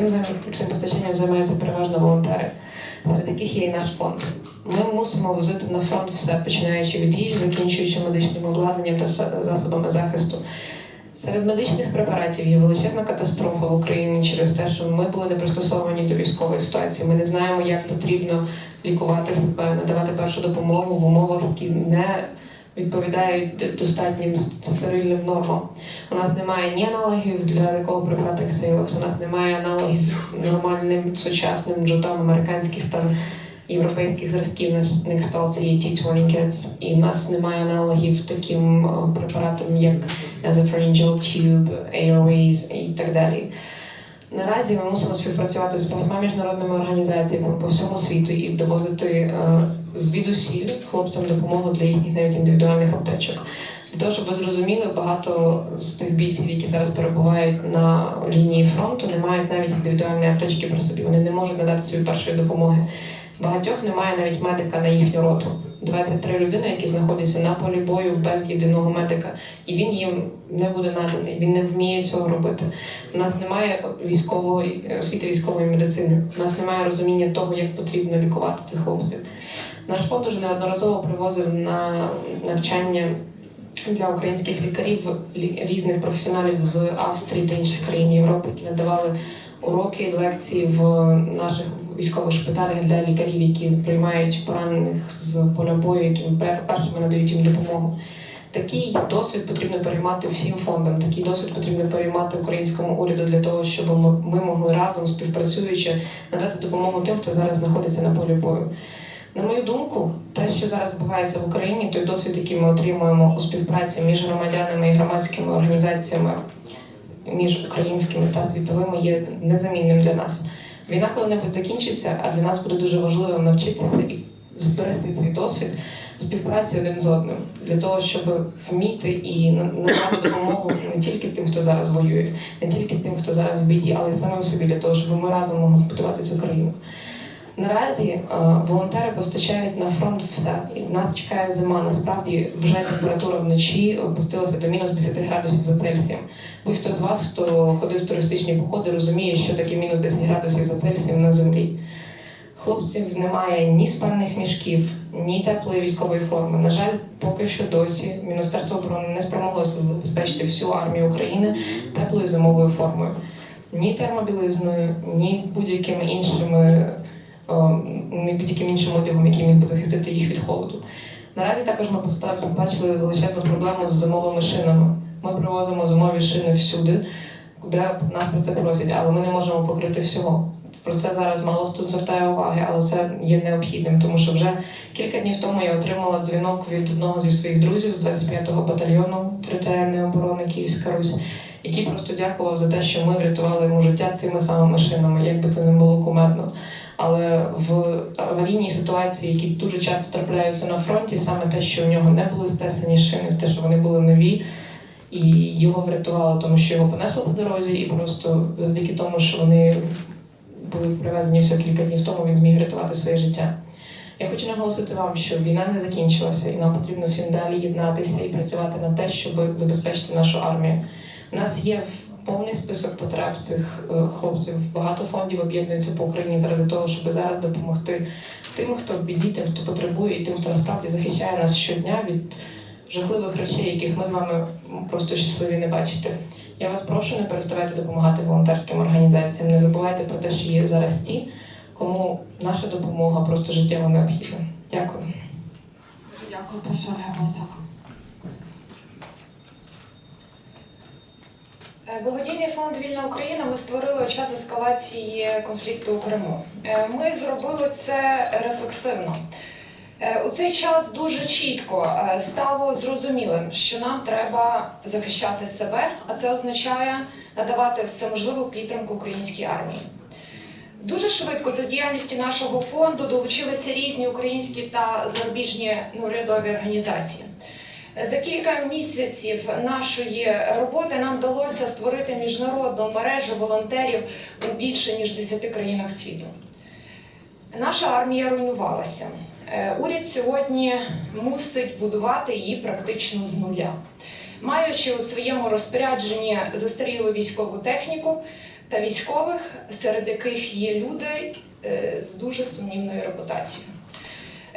Цим цим постачанням займаються переважно волонтери, серед яких є і наш фонд. Ми мусимо возити на фронт все, починаючи від їжі, закінчуючи медичним обладнанням та засобами захисту. Серед медичних препаратів є величезна катастрофа в Україні через те, що ми були не пристосовані до військової ситуації. Ми не знаємо, як потрібно лікувати себе, надавати першу допомогу в умовах, які не відповідають достатнім стерильним нормам. У нас немає ні аналогів для такого препарату, як Сейлокс, у нас немає аналогів нормальним сучасним джутам американських та європейських зразків на них сталці є ті Tourniquets, і в нас немає аналогів таким е, препаратам, як nasopharyngeal tube, airways і так далі. Наразі ми мусимо співпрацювати з багатьма міжнародними організаціями по всьому світу і довозити е, звідусіль хлопцям допомогу для їхніх навіть індивідуальних аптечок. Для того, щоб ви зрозуміли, багато з тих бійців, які зараз перебувають на лінії фронту, не мають навіть індивідуальної аптечки при собі. Вони не можуть надати собі першої допомоги. Багатьох немає навіть медика на їхню роту. 23 людини, які знаходяться на полі бою без єдиного медика, і він їм не буде наданий. Він не вміє цього робити. У нас немає військової освіти військової медицини. У нас немає розуміння того, як потрібно лікувати цих хлопців. Наш фонд уже неодноразово привозив на навчання для українських лікарів різних професіоналів з Австрії та інших країн Європи, які надавали уроки, лекції в наших військових шпиталях для лікарів, які приймають поранених з поля бою, пер- першими надають їм допомогу. Такий досвід потрібно переймати всім фондам. Такий досвід потрібно переймати українському уряду для того, щоб ми могли разом співпрацюючи надати допомогу тим, хто зараз знаходиться на полі бою. На мою думку, те, що зараз відбувається в Україні, той досвід, який ми отримуємо у співпраці між громадянами і громадськими організаціями, між українськими та світовими, є незамінним для нас. Війна коли-небудь закінчиться, а для нас буде дуже важливо навчитися і зберегти цей досвід співпраці один з одним для того, щоб вміти і надати допомогу не тільки тим, хто зараз воює, не тільки тим, хто зараз в біді, але й самим собі для того, щоб ми разом могли збудувати цю країну. Наразі е, волонтери постачають на фронт все. І нас чекає зима. Насправді вже температура вночі опустилася до мінус 10 градусів за Цельсієм. Будь-хто з вас, хто ходив в туристичні походи, розуміє, що таке мінус 10 градусів за Цельсієм на землі. Хлопців немає ні спальних мішків, ні теплої військової форми. На жаль, поки що досі Міністерство оборони не спромоглося забезпечити всю армію України теплою зимовою формою. Ні термобілизною, ні будь-якими іншими не будь-яким іншим одягом, який міг би захистити їх від холоду. Наразі також ми побачили величезну проблему з зимовими шинами. Ми привозимо зимові шини всюди, де нас про це просять, але ми не можемо покрити всього. Про це зараз мало хто звертає уваги, але це є необхідним, тому що вже кілька днів тому я отримала дзвінок від одного зі своїх друзів з 25-го батальйону територіальної оборони Київська Русь, який просто дякував за те, що ми врятували йому життя цими самими шинами, якби це не було кумедно. Але в аварійній ситуації, які дуже часто трапляються на фронті, саме те, що в нього не були стесані шини, те, що вони були нові, і його врятувало, тому що його понесло по дорозі, і просто завдяки тому, що вони були привезені всього кілька днів тому, він зміг врятувати своє життя. Я хочу наголосити вам, що війна не закінчилася, і нам потрібно всім далі єднатися і працювати на те, щоб забезпечити нашу армію. У нас є повний список потреб цих е, хлопців. Багато фондів об'єднуються по Україні заради того, щоб зараз допомогти тим, хто в біді, тим, хто потребує, і тим, хто насправді захищає нас щодня від жахливих речей, яких ми з вами просто щасливі не бачити. Я вас прошу, не переставайте допомагати волонтерським організаціям. Не забувайте про те, що є зараз ті, кому наша допомога просто життєво необхідна. Дякую. Дякую, прошу Ольга Босак. Е, Благодійний фонд Вільна Україна ми створили час ескалації конфлікту у Криму. Е, Ми зробили це рефлексивно. Е, У цей час дуже чітко е, стало зрозумілим, що нам треба захищати себе, а це означає надавати всеможливу підтримку українській армії. Дуже швидко до діяльності нашого фонду долучилися різні українські та зарубіжні ну, урядові організації. За кілька місяців нашої роботи нам вдалося створити міжнародну мережу волонтерів у більше ніж 10 країнах світу. Наша армія руйнувалася. Е, Уряд сьогодні мусить будувати її практично з нуля. Маючи у своєму розпорядженні застарілу військову техніку та військових, серед яких є люди е, з дуже сумнівною репутацією.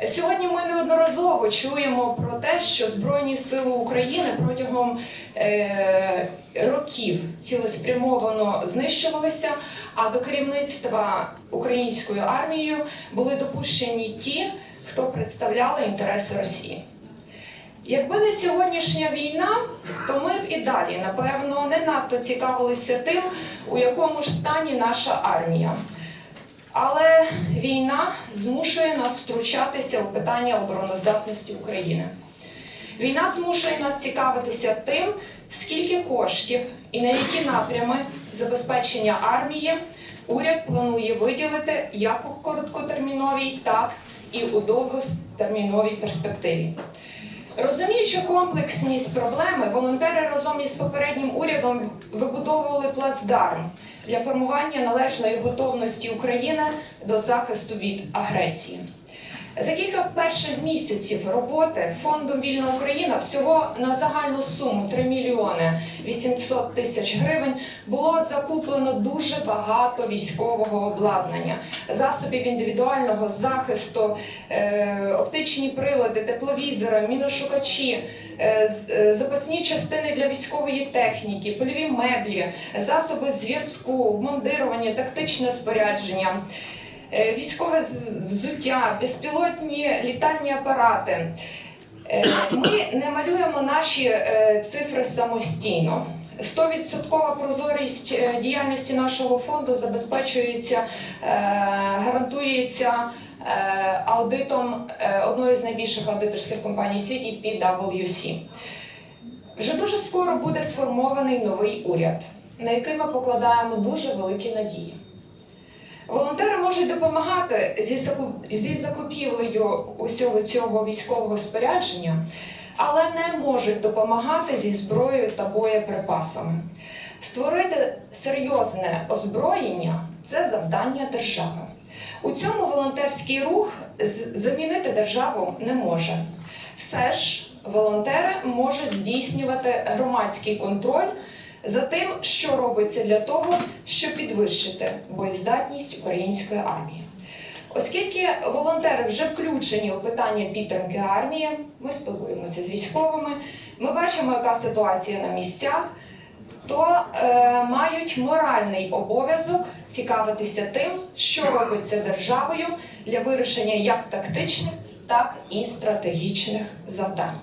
Сьогодні ми неодноразово чуємо про те, що Збройні Сили України протягом е, років цілеспрямовано знищувалися, а до керівництва українською армією були допущені ті, хто представляли інтереси Росії. Якби не сьогоднішня війна, то ми б і далі, напевно, не надто цікавилися тим, у якому ж стані наша армія. Але війна змушує нас втручатися у питання обороноздатності України. Війна змушує нас цікавитися тим, скільки коштів і на які напрями забезпечення армії уряд планує виділити як у короткотерміновій, так і у довготерміновій перспективі. Розуміючи комплексність проблеми, волонтери разом із попереднім урядом вибудовували плацдарм для формування належної готовності України до захисту від агресії. За кілька перших місяців роботи фондом Вільна Україна всього на загальну суму 3 мільйони 800 тисяч гривень було закуплено дуже багато військового обладнання, засобів індивідуального захисту, е, оптичні прилади, тепловізори, міношукачі. Е, е, Запасні частини для військової техніки, польові меблі, засоби зв'язку, обмундирування, тактичне спорядження, е, військове взуття, безпілотні літальні апарати. Ми не малюємо наші цифри самостійно. 100% прозорість діяльності нашого фонду забезпечується, гарантується аудитом е, одної з найбільших аудиторських компаній світі PwC. Вже дуже скоро буде сформований новий уряд, на який ми покладаємо дуже великі надії. Волонтери можуть допомагати зі закупівлею усього цього військового спорядження, але не можуть допомагати зі зброєю та боєприпасами. Створити серйозне озброєння це завдання держави. У цьому волонтерський рух замінити державу не може. Все ж волонтери можуть здійснювати громадський контроль за тим, що робиться для того, щоб підвищити боєздатність української армії. Оскільки волонтери вже включені у питання підтримки армії, ми спілкуємося з військовими, ми бачимо, яка ситуація на місцях, то е, мають моральний обов'язок цікавитися тим, що робиться державою для вирішення як тактичних, так і стратегічних завдань.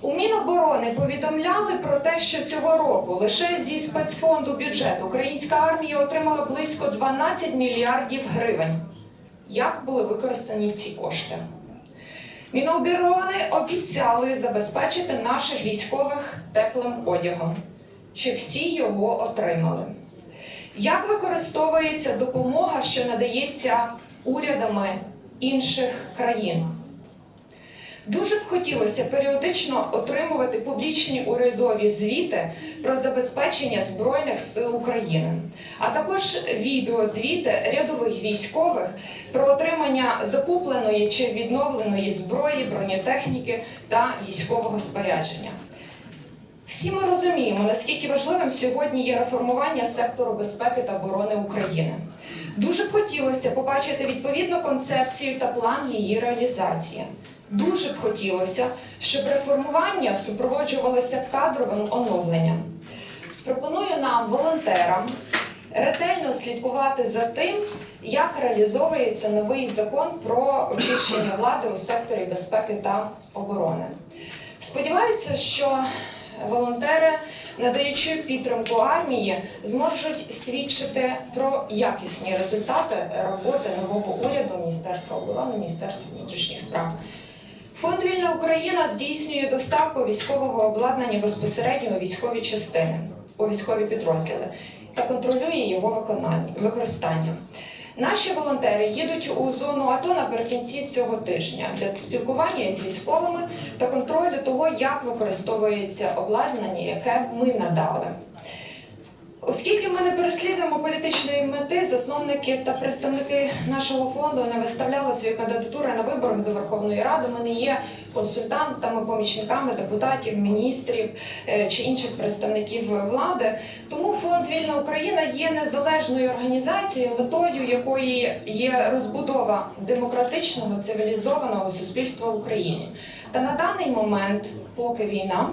У Міноборони повідомляли про те, що цього року лише зі спецфонду бюджету українська армія отримала близько 12 мільярдів гривень. Як були використані ці кошти? Міноборони обіцяли забезпечити наших військових теплим одягом, чи всі його отримали. Як використовується допомога, що надається урядами інших країн? Дуже б хотілося періодично отримувати публічні урядові звіти про забезпечення Збройних сил України, а також відеозвіти рядових військових про отримання закупленої чи відновленої зброї, бронетехніки та військового спорядження. Всі ми розуміємо, наскільки важливим сьогодні є реформування сектору безпеки та оборони України. Дуже б хотілося побачити відповідну концепцію та план її реалізації. Дуже б хотілося, щоб реформування супроводжувалося кадровим оновленням. Пропоную нам, волонтерам, ретельно слідкувати за тим, як реалізовується новий закон про очищення влади у секторі безпеки та оборони. Сподіваюся, що волонтери, надаючи підтримку армії, зможуть свідчити про якісні результати роботи нового уряду Міністерства оборони, Міністерства внутрішніх справ. Фонд Вільна Україна здійснює доставку військового обладнання безпосередньо у військові частини, у військові підрозділи та контролює його виконання, використання. Наші волонтери їдуть у зону АТО наприкінці цього тижня для спілкування з військовими та контролю того, як використовується обладнання, яке ми надали. Оскільки ми не переслідуємо політичної мети, засновники та представники нашого фонду не виставляли свої кандидатури на виборах до Верховної Ради. Ми не є консультантами, помічниками депутатів, міністрів е, чи інших представників влади. Тому фонд Вільна Україна є незалежною організацією, метою якої є розбудова демократичного цивілізованого суспільства в Україні. Та на даний момент, поки війна,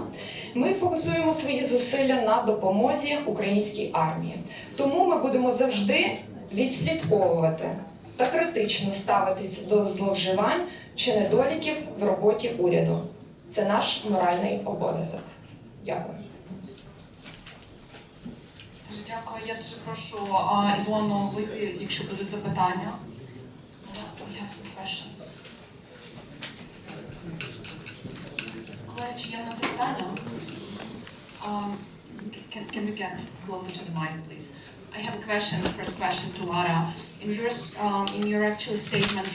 ми фокусуємо свої зусилля на допомозі українській армії. Тому ми будемо завжди відслідковувати та критично ставитися до зловживань чи недоліків в роботі уряду. Це наш моральний обов'язок. Дякую. Дякую. Я дуже прошу Івону вийти, якщо будуть запитання. Some questions. Um, can, can you get closer to the mic, please? I have a question, first question to Lara. In your, um, in your actual statement,